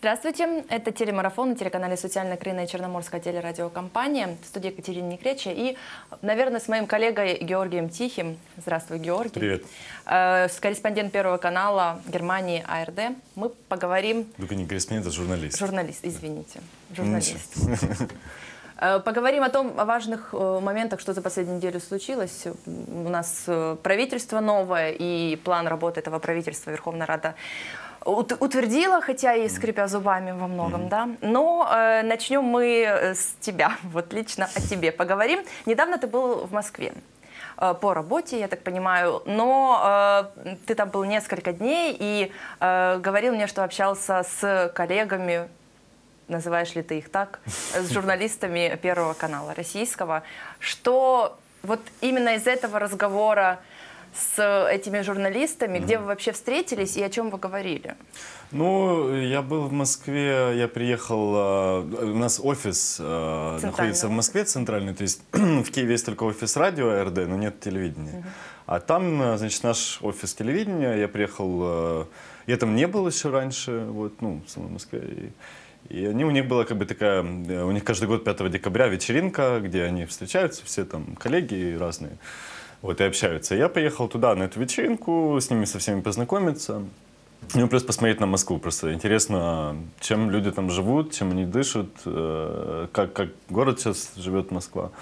Здравствуйте, это телемарафон на телеканале «Социальная крайная Черноморская телерадиокомпания». В студии Екатерина Некреча и, наверное, с моим коллегой Георгием Тихим. Здравствуй, Георгий. Привет. Э, с корреспондент Первого канала Германии АРД. Мы поговорим... Только не корреспондент, а журналист. Журналист, извините. Журналист. Э, поговорим о том, о важных э, моментах, что за последнюю неделю случилось. У нас правительство новое, и план работы этого правительства Верховная Рада утвердила, хотя и скрипя зубами во многом, mm-hmm. да. Но э, начнем мы э, с тебя, вот лично о тебе поговорим. Недавно ты был в Москве э, по работе, я так понимаю, но э, ты там был несколько дней и э, говорил мне, что общался с коллегами, называешь ли ты их так, с журналистами Первого канала российского, что вот именно из этого разговора с этими журналистами, где вы вообще встретились и о чем вы говорили? Ну, я был в Москве, я приехал, э, у нас офис э, находится в Москве центральный, то есть в Киеве есть только офис радио РД, но нет телевидения. А там, э, значит, наш офис телевидения, я приехал, я там не был еще раньше, вот, ну, в самой Москве, и и они, у них была как бы такая, у них каждый год 5 декабря вечеринка, где они встречаются, все там коллеги разные вот, и общаются. Я поехал туда на эту вечеринку, с ними со всеми познакомиться. Ну, просто посмотреть на Москву. Просто интересно, чем люди там живут, чем они дышат, э, как, как город сейчас живет Москва.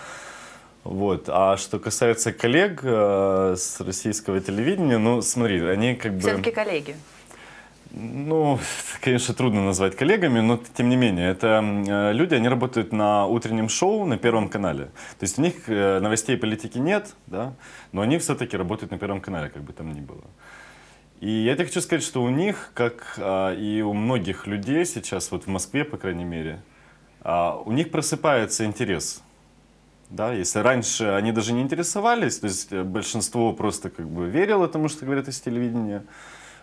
Вот. А что касается коллег э, с российского телевидения, ну, смотри, они как бы... Все-таки коллеги. Ну, конечно, трудно назвать коллегами, но тем не менее, это э, люди, они работают на утреннем шоу на Первом канале. То есть у них э, новостей политики нет, да, но они все-таки работают на Первом канале, как бы там ни было. И я тебе хочу сказать, что у них, как а, и у многих людей сейчас, вот в Москве, по крайней мере, а, у них просыпается интерес. Да, если раньше они даже не интересовались, то есть э, большинство просто как бы верило тому, что говорят из телевидения,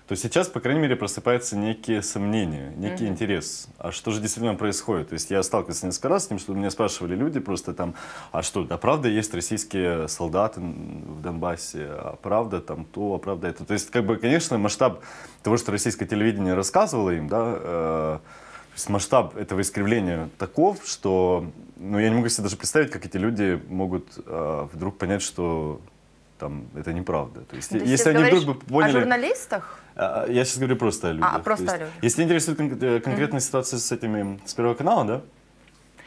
то сейчас, по крайней мере, просыпаются некие сомнения, некий mm-hmm. интерес. А что же действительно происходит? То есть я сталкивался несколько раз с тем, что меня спрашивали люди просто там, а что, да правда есть российские солдаты в Донбассе, а правда там то, а правда это. То есть, как бы, конечно, масштаб того, что российское телевидение рассказывало им, да, э, то есть масштаб этого искривления таков, что ну, я не могу себе даже представить, как эти люди могут э, вдруг понять, что там это неправда. То есть, Ты если они вдруг бы поняли... О журналистах? А, я сейчас говорю просто о людях. А, просто о людях. Если интересует кон- э, конкретная mm-hmm. ситуация с этими, с Первого канала, да,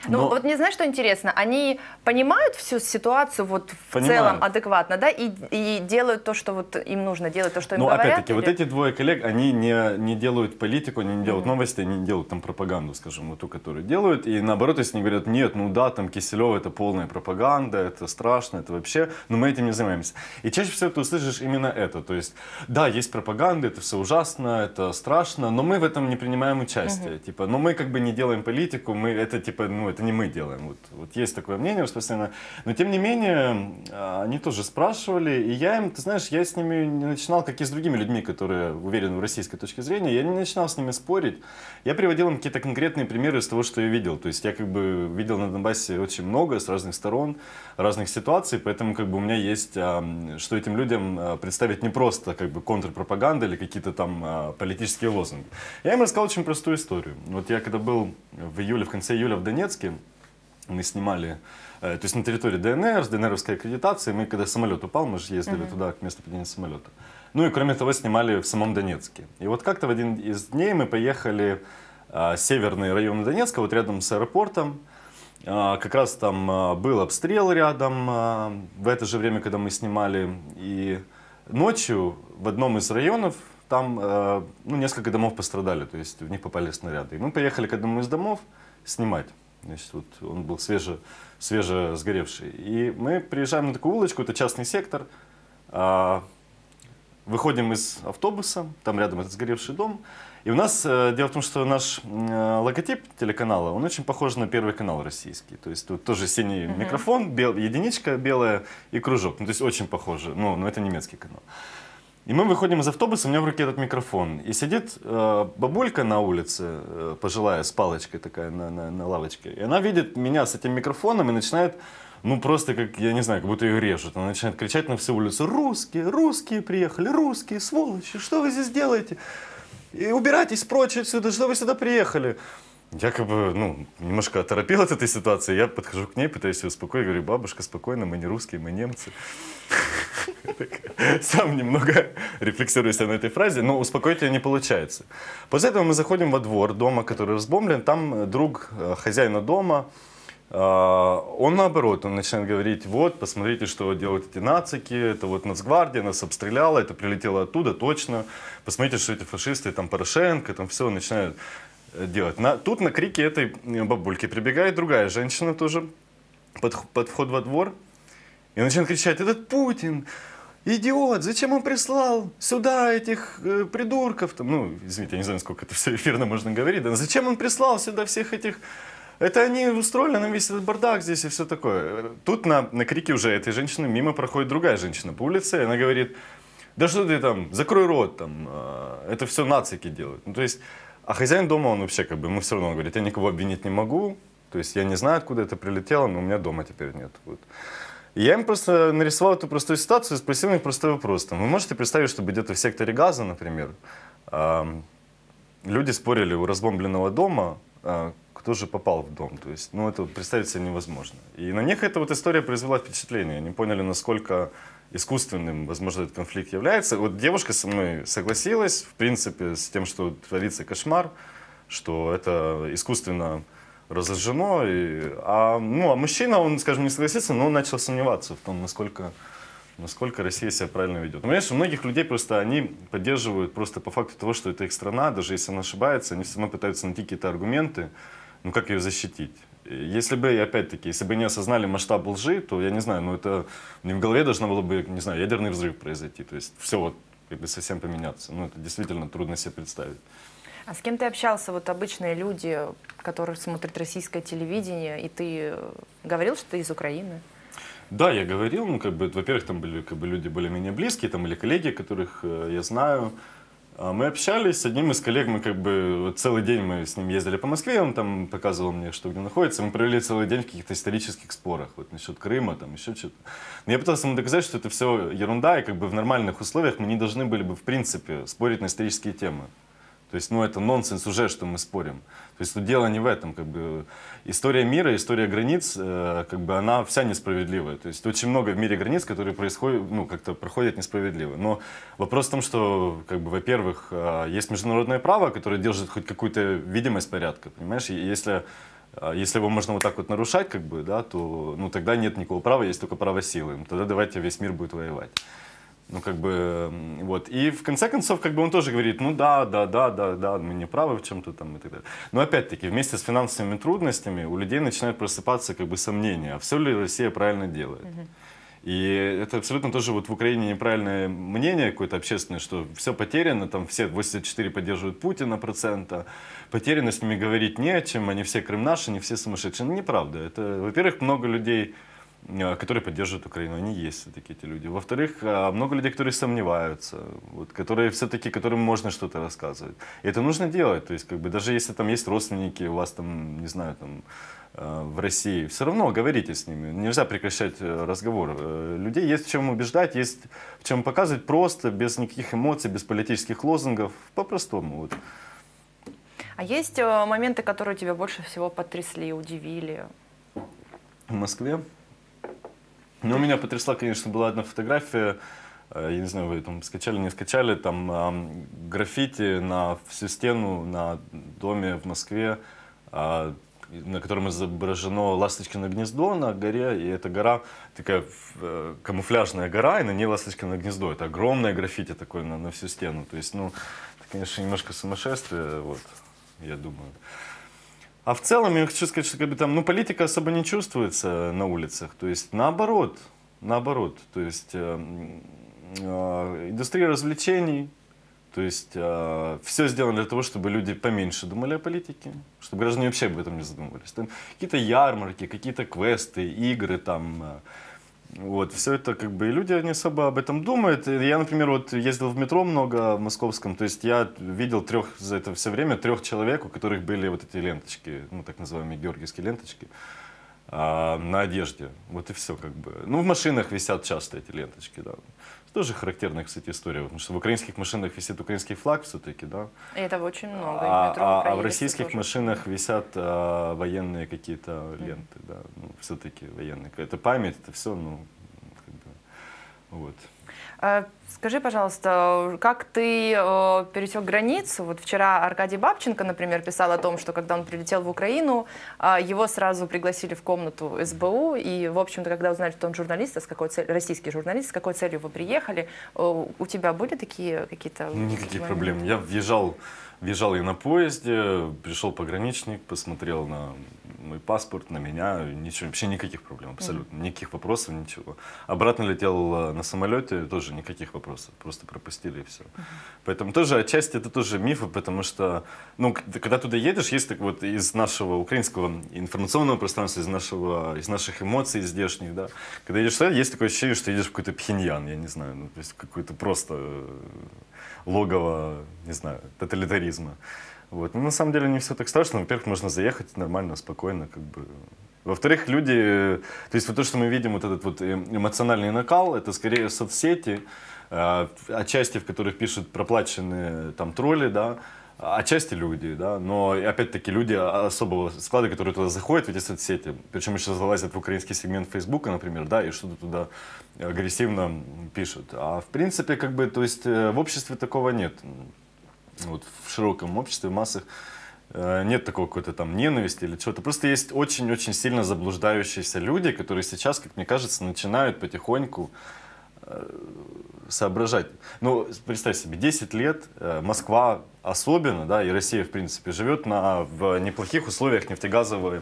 ну, Но... вот не знаешь, что интересно? Они понимают всю ситуацию вот в понимают. целом адекватно, да, и, и делают то, что вот им нужно, делают то, что им Но говорят? опять-таки, или... вот эти двое коллег, они не, не делают политику, они не делают mm-hmm. новости, они не делают там пропаганду, скажем, вот ту, которую делают. И наоборот, если они говорят, нет, ну да, там Киселев это полная пропаганда, это страшно, это вообще, но мы этим не занимаемся. И чаще всего ты услышишь именно это. То есть, да, есть пропаганда, это все ужасно, это страшно, но мы в этом не принимаем участие. Mm-hmm. Типа, но мы как бы не делаем политику, мы это типа, ну, это не мы делаем. Вот, вот есть такое мнение распространено. Но тем не менее, а, они тоже спрашивали, и я им, ты знаешь, я с ними не начинал, как и с другими людьми, которые уверены в российской точке зрения, я не начинал с ними спорить. Я приводил им какие-то конкретные примеры из того, что я видел. То есть я как бы видел на Донбассе очень много с разных сторон, разных ситуаций, поэтому как бы у меня есть, а, что этим людям а, представить не просто как бы контрпропаганда или какие-то там политические лозунги. Я им рассказал очень простую историю. Вот я когда был в июле, в конце июля в Донецке, мы снимали, э, то есть на территории ДНР, с ДНРовской аккредитацией, мы когда самолет упал, мы же ездили mm-hmm. туда, к месту падения самолета. Ну и кроме того, снимали в самом Донецке. И вот как-то в один из дней мы поехали э, северный район Донецка, вот рядом с аэропортом. Э, как раз там был обстрел рядом в это же время, когда мы снимали. И ночью в одном из районов там ну, несколько домов пострадали, то есть в них попали снаряды. И мы поехали к одному из домов снимать. Значит, вот он был свеже, свеже сгоревший. И мы приезжаем на такую улочку, это частный сектор. А, выходим из автобуса, там рядом этот сгоревший дом. И у нас, э, дело в том, что наш э, логотип телеканала, он очень похож на первый канал российский. То есть тут тоже синий uh-huh. микрофон, бел, единичка белая и кружок. Ну, то есть очень похоже, но, но это немецкий канал. И мы выходим из автобуса, у меня в руке этот микрофон. И сидит э, бабулька на улице, э, пожилая, с палочкой такая на, на, на лавочке. И она видит меня с этим микрофоном и начинает, ну просто как, я не знаю, как будто ее режут. Она начинает кричать на всю улицу, русские, русские приехали, русские, сволочи, что вы здесь делаете? и убирайтесь прочь отсюда, что вы сюда приехали? Я как бы, ну, немножко оторопел от этой ситуации. Я подхожу к ней, пытаюсь ее успокоить, говорю, бабушка, спокойно, мы не русские, мы немцы. Сам немного рефлексируюсь на этой фразе, но успокоить ее не получается. После этого мы заходим во двор дома, который разбомблен. Там друг э, хозяина дома, э, он наоборот, он начинает говорить, вот, посмотрите, что делают эти нацики, это вот Нацгвардия нас обстреляла, это прилетело оттуда, точно. Посмотрите, что эти фашисты, там Порошенко, там все начинают э, делать. На, тут на крики этой бабульки прибегает другая женщина тоже под, под вход во двор и начинает кричать, этот Путин, идиот, зачем он прислал сюда этих э, придурков? Там, ну, извините, я не знаю, сколько это все эфирно можно говорить, да, зачем он прислал сюда всех этих... Это они устроили нам весь этот бардак здесь и все такое. Тут на, на крике уже этой женщины мимо проходит другая женщина по улице, и она говорит, да что ты там, закрой рот, там, э, это все нацики делают. Ну, то есть, а хозяин дома, он вообще как бы, ему все равно говорит, я никого обвинить не могу, то есть я не знаю, откуда это прилетело, но у меня дома теперь нет. Вот. Я им просто нарисовал эту простую ситуацию и спросил их простой вопрос. Там, вы можете представить, чтобы где-то в секторе газа, например, э, люди спорили у разбомбленного дома, э, кто же попал в дом. То есть, ну, это представить себе невозможно. И на них эта вот история произвела впечатление. Они поняли, насколько искусственным, возможно, этот конфликт является. Вот девушка со мной согласилась, в принципе, с тем, что творится кошмар, что это искусственно разожжено. И, а, ну, а мужчина, он, скажем, не согласится, но он начал сомневаться в том, насколько, насколько Россия себя правильно ведет. Ну, у многих людей просто они поддерживают просто по факту того, что это их страна, даже если она ошибается, они все равно пытаются найти какие-то аргументы, ну, как ее защитить. Если бы, опять-таки, если бы не осознали масштаб лжи, то, я не знаю, ну, это не в голове должно было бы, не знаю, ядерный взрыв произойти. То есть все вот как бы совсем поменяться. Ну, это действительно трудно себе представить. А с кем ты общался, вот обычные люди, которые смотрят российское телевидение, и ты э, говорил, что ты из Украины? Да, я говорил, ну, как бы, во-первых, там были как бы, люди более-менее близкие, там были коллеги, которых э, я знаю. А мы общались с одним из коллег, мы как бы целый день мы с ним ездили по Москве, он там показывал мне, что где находится. Мы провели целый день в каких-то исторических спорах, вот насчет Крыма, там еще что-то. Но я пытался ему доказать, что это все ерунда, и как бы в нормальных условиях мы не должны были бы в принципе спорить на исторические темы. То есть, ну, это нонсенс уже, что мы спорим. То есть, тут дело не в этом. Как бы, история мира, история границ, э, как бы, она вся несправедливая. То есть, очень много в мире границ, которые происходят, ну, как-то проходят несправедливо. Но вопрос в том, что, как бы, во-первых, э, есть международное право, которое держит хоть какую-то видимость порядка, понимаешь? И если э, если его можно вот так вот нарушать, как бы, да, то ну, тогда нет никакого права, есть только право силы. Тогда давайте весь мир будет воевать. Ну, как бы, вот. И в конце концов, как бы он тоже говорит, ну да, да, да, да, да, мы не правы в чем-то там и так далее. Но опять-таки, вместе с финансовыми трудностями у людей начинают просыпаться как бы сомнения, а все ли Россия правильно делает. И это абсолютно тоже вот в Украине неправильное мнение какое-то общественное, что все потеряно, там все 84 поддерживают Путина процента, потеряно с ними говорить не о чем, они все Крым наши, они все сумасшедшие. Ну, неправда. Это, во-первых, много людей которые поддерживают Украину. Они есть все-таки эти люди. Во-вторых, э, много людей, которые сомневаются, вот, которые все-таки, которым можно что-то рассказывать. И это нужно делать. То есть, как бы, даже если там есть родственники, у вас там, не знаю, там, э, в России, все равно говорите с ними. Нельзя прекращать разговор. Людей есть в чем убеждать, есть в чем показывать просто, без никаких эмоций, без политических лозунгов, по-простому. Вот. А есть моменты, которые тебя больше всего потрясли, удивили? В Москве? Ну, меня потрясла, конечно, была одна фотография, э, я не знаю, вы там скачали, не скачали, там э, граффити на всю стену на доме в Москве, э, на котором изображено ласточкино гнездо на горе, и эта гора такая э, камуфляжная гора, и на ней ласточкино гнездо. Это огромное граффити такое на, на всю стену. То есть, ну, это, конечно, немножко сумасшествие, вот, я думаю. А в целом я хочу сказать, что как бы там, ну, политика особо не чувствуется на улицах. То есть наоборот, наоборот. То есть э, э, индустрия развлечений, то есть э, все сделано для того, чтобы люди поменьше думали о политике, чтобы граждане вообще об этом не задумывались. Там какие-то ярмарки, какие-то квесты, игры там. Э, вот, все это как бы, и люди не особо об этом думают. Я, например, вот ездил в метро много в московском, то есть я видел трех за это все время, трех человек, у которых были вот эти ленточки, ну, так называемые георгиевские ленточки, а, на одежде. Вот и все как бы. Ну, в машинах висят часто эти ленточки, да. Тоже характерная, кстати, история, потому что в украинских машинах висит украинский флаг все-таки, да. И этого очень много. А, а, а в российских тоже. машинах висят а, военные какие-то ленты, да, ну, все-таки военные. Это память, это все, ну, как бы, вот. А, скажи, пожалуйста, как ты э, пересек границу? Вот вчера Аркадий Бабченко, например, писал о том, что когда он прилетел в Украину, э, его сразу пригласили в комнату СБУ, и, в общем-то, когда узнали, что он журналист, а с какой целью, российский журналист, с какой целью вы приехали, э, у тебя были такие какие-то... Никаких проблем. Я въезжал Въезжал я на поезде, пришел пограничник, посмотрел на мой паспорт, на меня, ничего, вообще никаких проблем, абсолютно, mm-hmm. никаких вопросов, ничего. Обратно летел э, на самолете, тоже никаких вопросов, просто пропустили и все. Mm-hmm. Поэтому тоже отчасти это тоже мифы, потому что, ну, когда туда едешь, есть так вот из нашего украинского информационного пространства, из, нашего, из наших эмоций здешних, да, когда едешь туда, есть такое ощущение, что едешь в какой-то пхеньян, я не знаю, ну, то есть какой-то просто логово, не знаю, тоталитаризма. Вот. Но на самом деле не все так страшно. Во-первых, можно заехать нормально, спокойно, как бы. Во-вторых, люди, то есть вот то, что мы видим, вот этот вот эм, эмоциональный накал, это скорее соцсети, э, отчасти в которых пишут проплаченные там тролли, да, отчасти люди, да, но опять-таки люди особого склада, которые туда заходят в эти соцсети, причем еще залазят в украинский сегмент Фейсбука, например, да, и что-то туда агрессивно пишут. А в принципе, как бы, то есть э, в обществе такого нет. Вот в широком обществе, в массах э, нет такого какой-то там ненависти или чего-то. Просто есть очень-очень сильно заблуждающиеся люди, которые сейчас, как мне кажется, начинают потихоньку э, соображать. Ну, представь себе, 10 лет Москва особенно, да, и Россия, в принципе, живет на, в неплохих условиях нефтегазовой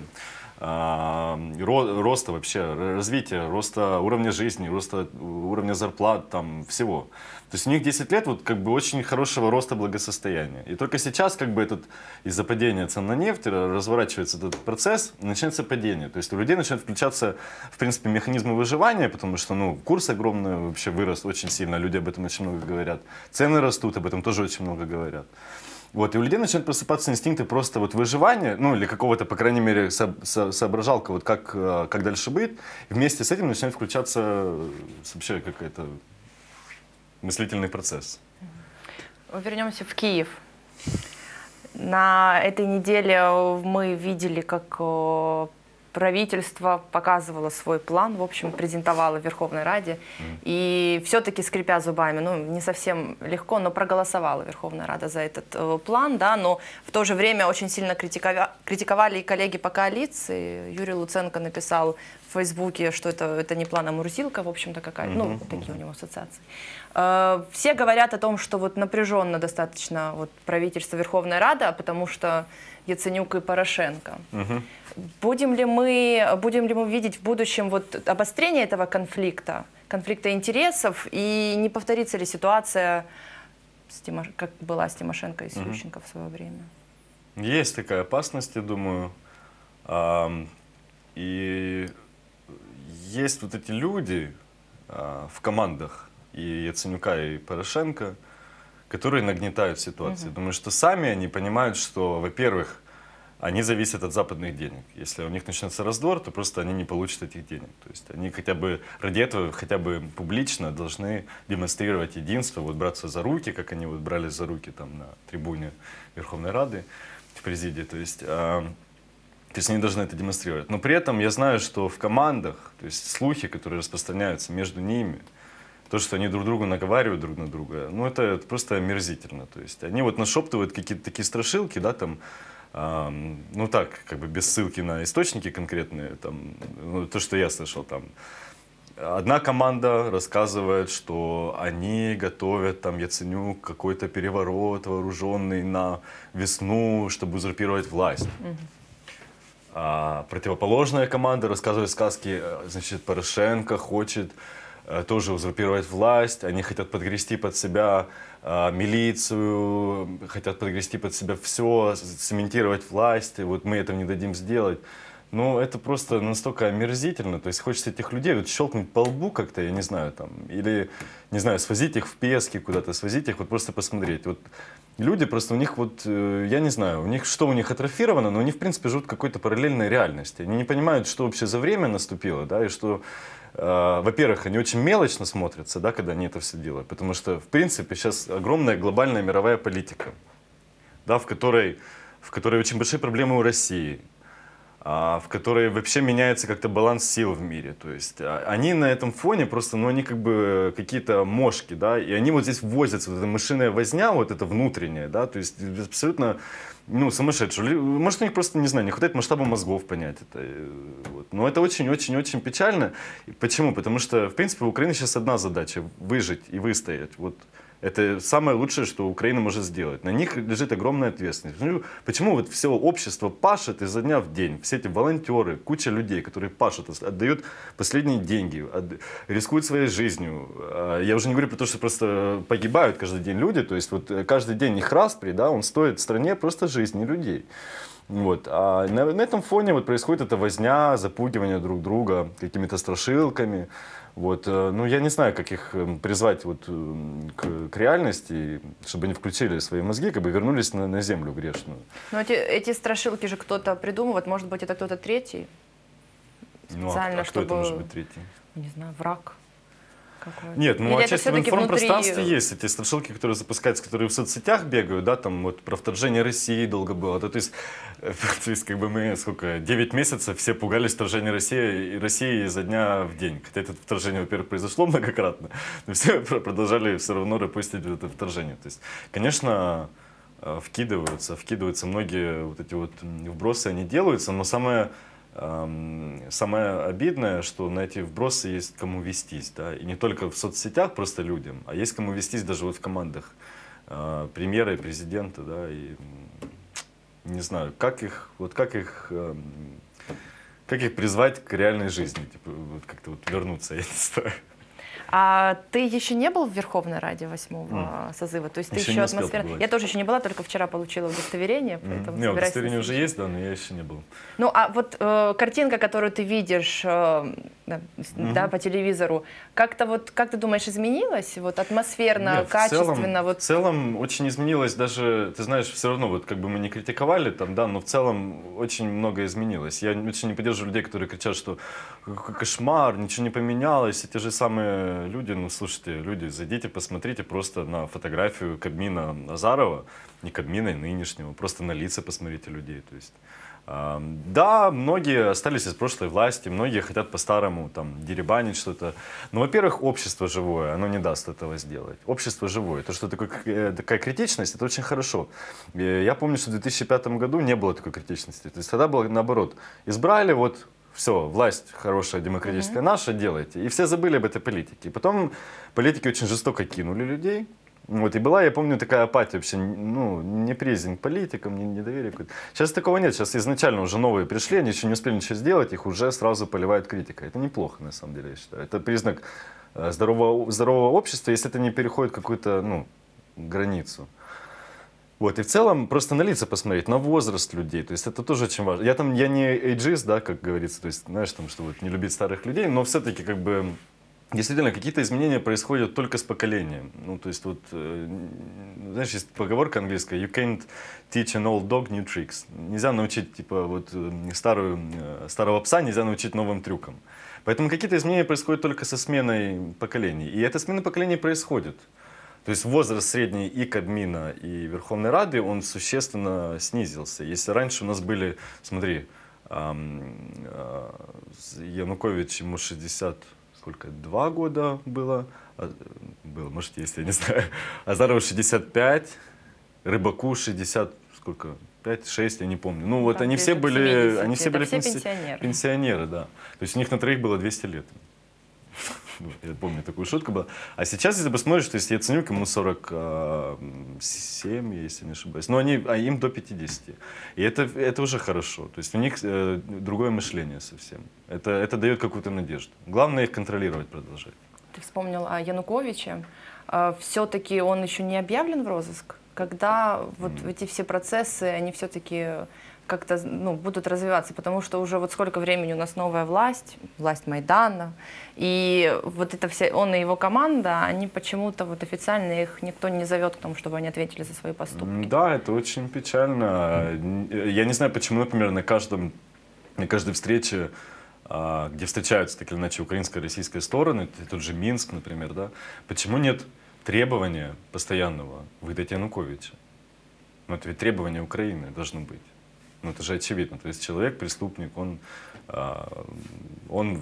роста вообще, развития, роста уровня жизни, роста уровня зарплат, там, всего. То есть у них 10 лет вот как бы очень хорошего роста благосостояния. И только сейчас как бы этот из-за падения цен на нефть разворачивается этот процесс, начинается падение. То есть у людей начинают включаться, в принципе, механизмы выживания, потому что, ну, курс огромный вообще вырос очень сильно, люди об этом очень много говорят. Цены растут, об этом тоже очень много говорят. Вот, и у людей начинают просыпаться инстинкты просто вот выживания, ну или какого-то, по крайней мере, со, со, соображалка, вот как, э, как дальше быть. И вместе с этим начинает включаться э, вообще какая-то мыслительный процесс. Вернемся в Киев. На этой неделе мы видели, как э, правительство показывало свой план, в общем, презентовало в Верховной Раде. И все-таки, скрипя зубами, ну, не совсем легко, но проголосовала Верховная Рада за этот э, план, да, но в то же время очень сильно критиковали, критиковали и коллеги по коалиции. Юрий Луценко написал в Фейсбуке, что это, это не план, а мурзилка, в общем-то, какая-то, mm-hmm. ну, такие у него ассоциации. Э, все говорят о том, что вот напряженно достаточно вот правительство Верховная Рада, потому что Яценюк и Порошенко. Угу. Будем ли мы, будем ли мы видеть в будущем вот обострение этого конфликта, конфликта интересов, и не повторится ли ситуация, с Тимош... как была с Тимошенко и с угу. Ющенко в свое время? Есть такая опасность, я думаю. И есть вот эти люди а, в командах и Яценюка, и Порошенко, которые нагнетают ситуацию. Угу. Думаю, что сами они понимают, что, во-первых, они зависят от западных денег. Если у них начнется раздор, то просто они не получат этих денег. То есть они хотя бы ради этого, хотя бы публично должны демонстрировать единство, вот браться за руки, как они вот брались за руки там на трибуне Верховной Рады, в президии. То есть, э, то есть они должны это демонстрировать. Но при этом я знаю, что в командах, то есть слухи, которые распространяются между ними, то, что они друг другу наговаривают друг на друга, ну это, это просто омерзительно. То есть они вот нашептывают какие-то такие страшилки, да, там, ну так, как бы без ссылки на источники конкретные, там, ну, то, что я слышал, там, Одна команда рассказывает, что они готовят там Яценюк какой-то переворот вооруженный на весну, чтобы узурпировать власть. Mm-hmm. А противоположная команда рассказывает сказки, э, значит, Порошенко хочет тоже узурпировать власть, они хотят подгрести под себя э, милицию, хотят подгрести под себя все, цементировать власть, и вот мы этого не дадим сделать. Ну, это просто настолько омерзительно. То есть хочется этих людей вот щелкнуть по лбу как-то, я не знаю, там, или, не знаю, свозить их в Пески куда-то, свозить их, вот просто посмотреть. Вот люди просто у них вот, э, я не знаю, у них что у них атрофировано, но они в принципе живут какой-то параллельной реальности. Они не понимают, что вообще за время наступило, да, и что, э, во-первых, они очень мелочно смотрятся, да, когда они это все делают, потому что в принципе сейчас огромная глобальная мировая политика, да, в которой, в которой очень большие проблемы у России, в которой вообще меняется как-то баланс сил в мире. То есть а, они на этом фоне просто, ну, они как бы какие-то мошки, да, и они вот здесь возятся, вот эта мышиная возня, вот это внутренняя, да, то есть абсолютно, ну, сумасшедшие. Может, у них просто, не знаю, не хватает масштаба мозгов понять это. Э, вот. Но это очень-очень-очень печально. Почему? Потому что, в принципе, у Украины сейчас одна задача – выжить и выстоять. Вот это самое лучшее, что Украина может сделать. На них лежит огромная ответственность. Почему вот все общество пашет изо дня в день? Все эти волонтеры, куча людей, которые пашут, отдают последние деньги, рискуют своей жизнью. А, я уже не говорю про то, что просто погибают каждый день люди. То есть вот каждый день их распри, да, он стоит стране просто жизни людей. Вот. А на, на этом фоне вот происходит эта возня, запугивание друг друга какими-то страшилками. Вот, э, ну, я не знаю, как их эм, призвать вот эм, к, к реальности, чтобы они включили свои мозги, как бы вернулись на, на землю грешную. Но эти, эти страшилки же кто-то придумывает, может быть, это кто-то третий? Специально, ну, а, а кто чтобы... это может быть третий? Не знаю, враг какой Нет, ну, отчасти в информпространстве внутри... есть эти страшилки, которые запускаются, которые в соцсетях бегают, да, там вот про вторжение России долго было. То, то есть, то есть, как бы мы сколько, 9 месяцев все пугались вторжения России, и России изо дня в день. Хотя это вторжение, во-первых, произошло многократно, но все продолжали все равно репостить это вторжение. То есть, конечно, э, вкидываются, вкидываются многие вот эти вот вбросы, они делаются, но самое Самое обидное, что на эти вбросы есть кому вестись, да, и не только в соцсетях просто людям, а есть кому вестись даже вот в командах а, премьера и президента, да, и не знаю, как их, вот как их, как их призвать к реальной жизни, типа, вот как-то вот вернуться, я не знаю. А ты еще не был в Верховной Раде восьмого mm. созыва? То есть еще ты еще атмосфера... Я тоже еще не была, только вчера получила удостоверение, поэтому mm. Не, удостоверение уже есть, да, но я еще не был. Ну, а вот э, картинка, которую ты видишь э, да, mm-hmm. да, по телевизору, как-то вот, как ты думаешь, изменилась? Вот атмосферно, Нет, качественно? В целом, вот... в целом очень изменилось даже, ты знаешь, все равно, вот как бы мы не критиковали там, да, но в целом очень много изменилось. Я очень не поддерживаю людей, которые кричат, что кошмар, ничего не поменялось, эти же самые люди, ну слушайте, люди, зайдите, посмотрите просто на фотографию Кадмина Азарова, не Кадмина, и нынешнего, просто на лица посмотрите людей, то есть... Да, многие остались из прошлой власти, многие хотят по-старому там деребанить что-то. Но, во-первых, общество живое, оно не даст этого сделать. Общество живое. То, что такое, э, такая критичность, это очень хорошо. Я помню, что в 2005 году не было такой критичности. То есть тогда было наоборот. Избрали, вот все, власть хорошая, демократическая, mm-hmm. наша, делайте. И все забыли об этой политике. И потом политики очень жестоко кинули людей. Вот, и была, я помню, такая апатия вообще, ну, неприязнь к политикам, недоверие какое-то. Сейчас такого нет, сейчас изначально уже новые пришли, они еще не успели ничего сделать, их уже сразу поливают критикой. Это неплохо, на самом деле, я считаю. Это признак э, здорового, здорового общества, если это не переходит какую-то, ну, границу. Вот, и в целом просто на лица посмотреть, на возраст людей, то есть это тоже очень важно. Я там, я не эйджист, да, как говорится, то есть, знаешь, там, что вот не любить старых людей, но все-таки как бы Действительно, какие-то изменения происходят только с поколением. Ну, то есть вот, э, знаешь, есть поговорка английская, you can't teach an old dog new tricks. Нельзя научить, типа, вот э, старую, э, старого пса нельзя научить новым трюкам. Поэтому какие-то изменения происходят только со сменой поколений. И эта смена поколений происходит. То есть возраст средний и Кадмина, и Верховной Рады, он существенно снизился. Если раньше у нас были, смотри, Янукович ему 60, сколько, два года было, а, было, может, если я не знаю, Азарову 65, Рыбаку 60, сколько, 5-6, я не помню. Ну, вот они все были, 70, они все были пенсионеры. пенсионеры, да. То есть у них на троих было 200 лет. Я помню, такую шутку была. А сейчас, если посмотришь, то есть Яценюк ему 47, если не ошибаюсь. Но они, а им до 50. И это, это уже хорошо. То есть у них э, другое мышление совсем. Это, это дает какую-то надежду. Главное их контролировать продолжать. Ты вспомнил о Януковиче. А, Все-таки он еще не объявлен в розыск? Когда вот mm. эти все процессы, они все-таки как-то ну, будут развиваться, потому что уже вот сколько времени у нас новая власть, власть Майдана, и вот это все, он и его команда, они почему-то вот официально их никто не зовет к тому, чтобы они ответили за свои поступки. Да, это очень печально. Я не знаю, почему, например, на каждом, на каждой встрече а, где встречаются так или иначе украинская и российская стороны, тот же Минск, например, да, почему нет требования постоянного выдать Януковича? Ну, это ведь требование Украины должно быть. Ну, это же очевидно. То есть человек, преступник, он, а, он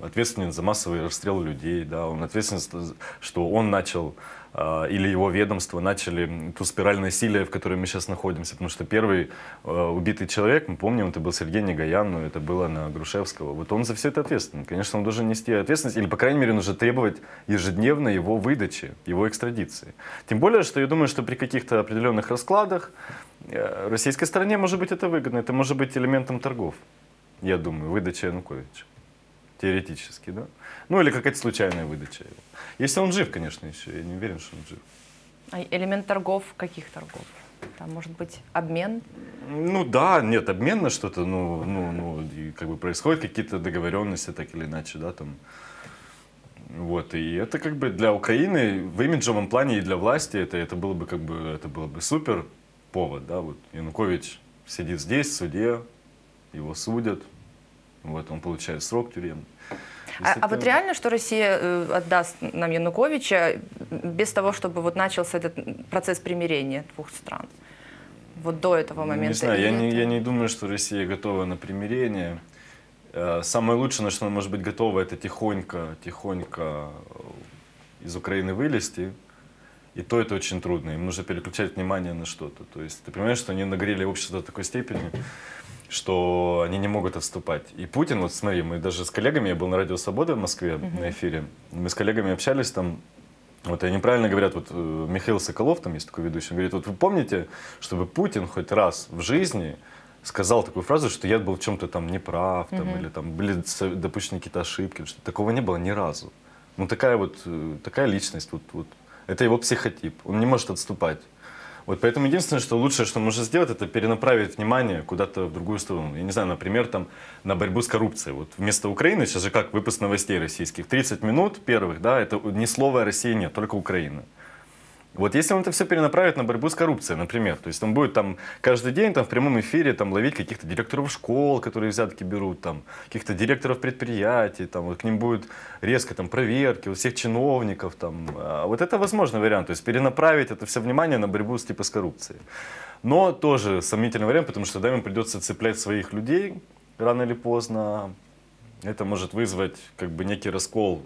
ответственен за массовый расстрел людей, да, он ответственен, что он начал или его ведомство начали ту спираль насилия, в которой мы сейчас находимся. Потому что первый а, убитый человек, мы помним, это был Сергей Негаян, но это было на Грушевского. Вот он за все это ответственен. Конечно, он должен нести ответственность, или, по крайней мере, нужно требовать ежедневно его выдачи, его экстрадиции. Тем более, что я думаю, что при каких-то определенных раскладах э, российской стороне, может быть, это выгодно. Это может быть элементом торгов, я думаю, выдача Януковича. Теоретически, да? Ну, или какая-то случайная выдача его. Если он жив, конечно, еще. Я не уверен, что он жив. А элемент торгов, каких торгов? Там может быть обмен? Ну да, нет, обмен на что-то, ну, ну, ну, и как бы происходят какие-то договоренности, так или иначе, да, там. Вот, и это как бы для Украины в имиджевом плане и для власти это, это было бы как бы, это было бы супер повод, да, вот Янукович сидит здесь, в суде, его судят, вот, он получает срок тюремный. А, а вот реально, что Россия э, отдаст нам Януковича без того, чтобы вот начался этот процесс примирения двух стран? Вот до этого момента. Не знаю, я не, я не думаю, что Россия готова на примирение. Э, самое лучшее, на что она может быть готова, это тихонько, тихонько из Украины вылезти. И то это очень трудно. Им нужно переключать внимание на что-то. То есть ты понимаешь, что они нагрели общество до такой степени, что они не могут отступать. И Путин, вот смотри, мы даже с коллегами, я был на Радио Свобода в Москве uh-huh. на эфире, мы с коллегами общались там, вот они правильно говорят, вот э, Михаил Соколов, там есть такой ведущий, он говорит, вот вы помните, чтобы Путин хоть раз в жизни сказал такую фразу, что я был в чем-то там неправ, там, uh-huh. или там были допущены какие-то ошибки, что такого не было ни разу. Ну такая вот, э, такая личность, вот, вот, это его психотип, он не может отступать. Вот поэтому единственное, что лучшее, что можно сделать, это перенаправить внимание куда-то в другую сторону. Я не знаю, например, там, на борьбу с коррупцией. Вот вместо Украины, сейчас же как выпуск новостей российских, 30 минут первых, да, это ни слова о России нет, только Украина. Вот если он это все перенаправит на борьбу с коррупцией, например, то есть он будет там каждый день там, в прямом эфире там, ловить каких-то директоров школ, которые взятки берут, там, каких-то директоров предприятий, там, вот, к ним будут резко там, проверки у всех чиновников. Там, а вот это возможный вариант, то есть перенаправить это все внимание на борьбу с, типа, с коррупцией. Но тоже сомнительный вариант, потому что тогда придется цеплять своих людей рано или поздно. Это может вызвать как бы некий раскол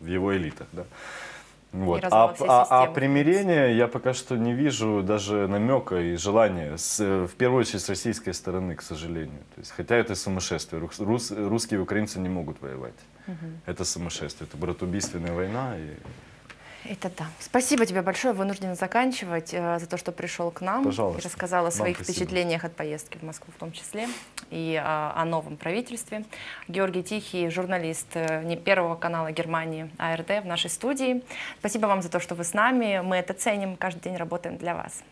в его элитах. Да? Вот. А, а, а примирение я пока что не вижу даже намека и желания, с, в первую очередь с российской стороны, к сожалению. То есть, хотя это сумасшествие. Рус, русские и украинцы не могут воевать. Угу. Это сумасшествие, это братоубийственная война. И... Это да. Спасибо тебе большое. Вынужден заканчивать э, за то, что пришел к нам Пожалуйста. и рассказал о своих спасибо. впечатлениях от поездки в Москву в том числе и э, о новом правительстве. Георгий Тихий, журналист э, Первого канала Германии АРД в нашей студии. Спасибо вам за то, что вы с нами. Мы это ценим. Каждый день работаем для вас.